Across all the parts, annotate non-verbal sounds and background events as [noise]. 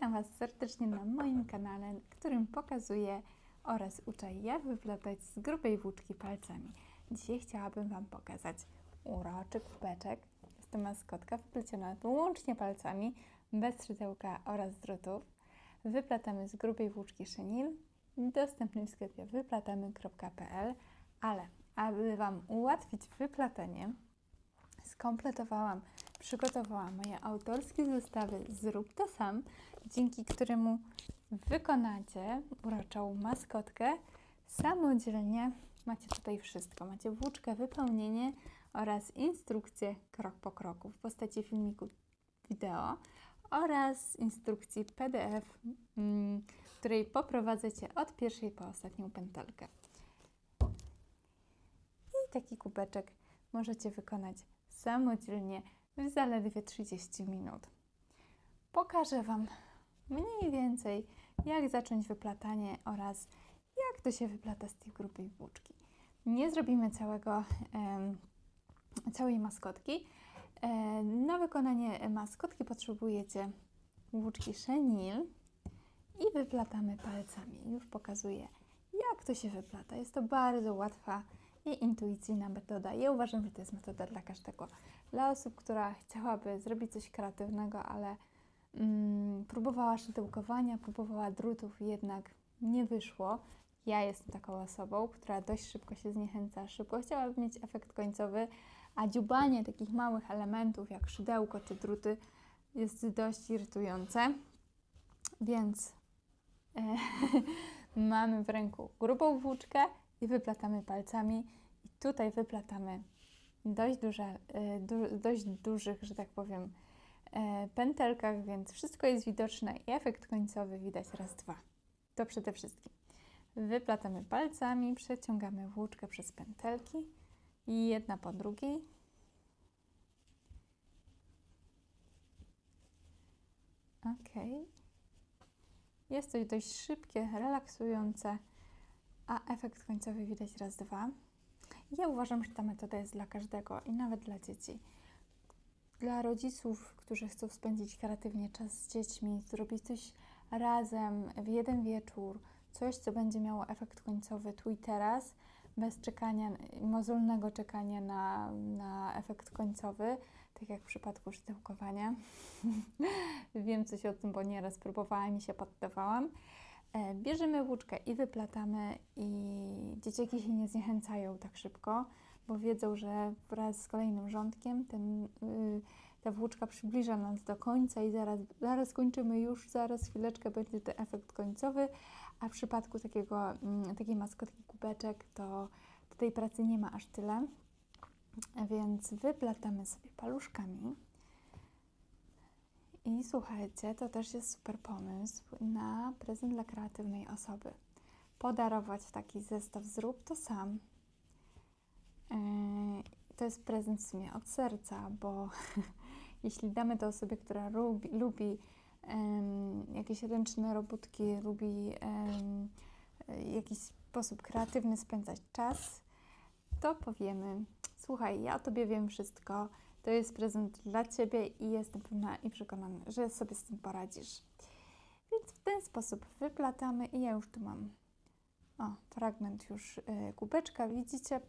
Witam Was serdecznie na moim kanale, którym pokazuję oraz uczę jak wyplatać z grubej włóczki palcami. Dzisiaj chciałabym Wam pokazać uroczy kubeczek. Jest to maskotka wypleciona wyłącznie palcami, bez szydełka oraz drutów. Wyplatamy z grubej włóczki chenil, dostępny w sklepie wyplatamy.pl, ale aby Wam ułatwić wyplatanie, skompletowałam, przygotowałam moje autorskie zestawy Zrób to sam, dzięki któremu wykonacie uroczą maskotkę samodzielnie. Macie tutaj wszystko. Macie włóczkę, wypełnienie oraz instrukcję krok po kroku w postaci filmiku wideo oraz instrukcji PDF, mm, której poprowadzę Cię od pierwszej po ostatnią pętelkę. I taki kubeczek możecie wykonać samodzielnie w zaledwie 30 minut. Pokażę Wam mniej więcej, jak zacząć wyplatanie oraz jak to się wyplata z tej grubej włóczki. Nie zrobimy całego, całej maskotki. E, na wykonanie maskotki potrzebujecie włóczki chenil i wyplatamy palcami. Już pokazuję, jak to się wyplata. Jest to bardzo łatwa i intuicyjna metoda. Ja uważam, że to jest metoda dla każdego. Dla osób, która chciałaby zrobić coś kreatywnego, ale mm, próbowała szydełkowania, próbowała drutów, jednak nie wyszło. Ja jestem taką osobą, która dość szybko się zniechęca, szybko chciałaby mieć efekt końcowy, a dziubanie takich małych elementów jak szydełko czy druty jest dość irytujące. Więc e, [laughs] mamy w ręku grubą włóczkę i wyplatamy palcami. I tutaj wyplatamy dość, duże, e, du, dość dużych, że tak powiem, e, pętelkach, więc wszystko jest widoczne i efekt końcowy widać raz, dwa. To przede wszystkim. Wyplatamy palcami, przeciągamy włóczkę przez pętelki i jedna po drugiej. Ok. Jest to dość szybkie, relaksujące, a efekt końcowy widać raz, dwa. Ja uważam, że ta metoda jest dla każdego i nawet dla dzieci. Dla rodziców, którzy chcą spędzić kreatywnie czas z dziećmi, zrobić coś razem w jeden wieczór, coś, co będzie miało efekt końcowy tu i teraz, bez czekania, mozolnego czekania na, na efekt końcowy, tak jak w przypadku szydełkowania. [laughs] Wiem coś o tym, bo nieraz próbowałam i się poddawałam. E, Bierzemy włóczkę i wyplatamy i dzieciaki się nie zniechęcają tak szybko, bo wiedzą, że wraz z kolejnym rządkiem ten, y, ta włóczka przybliża nas do końca i zaraz, zaraz kończymy już, zaraz chwileczkę będzie ten efekt końcowy, a w przypadku takiego, mm, takiej maskotki kubeczek to, to tej pracy nie ma aż tyle, więc wyplatamy sobie paluszkami. I słuchajcie, to też jest super pomysł na prezent dla kreatywnej osoby. Podarować taki zestaw, zrób to sam. Yy, To jest prezent w sumie od serca, bo [laughs] jeśli damy to osobie, która lubi, lubi jakieś ręczne robótki, lubi w jakiś sposób kreatywny spędzać czas, to powiemy: Słuchaj, ja o tobie wiem wszystko. To jest prezent dla ciebie i jestem pewna i przekonana, że sobie z tym poradzisz. Więc w ten sposób wyplatamy i ja już tu mam o, fragment już y, kubeczka, widzicie?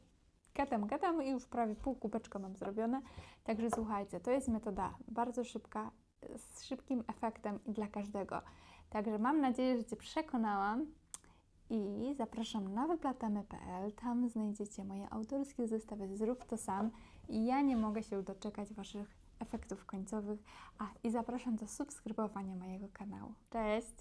Gadam, gadam i już prawie pół kubeczka mam zrobione. Także słuchajcie, to jest metoda bardzo szybka, z szybkim efektem i dla każdego. Także mam nadzieję, że Cię przekonałam i zapraszam na wyplatamy.pl. Tam znajdziecie moje autorskie zestawy Zrób to sam i ja nie mogę się doczekać Waszych efektów końcowych. A i zapraszam do subskrybowania mojego kanału. Cześć!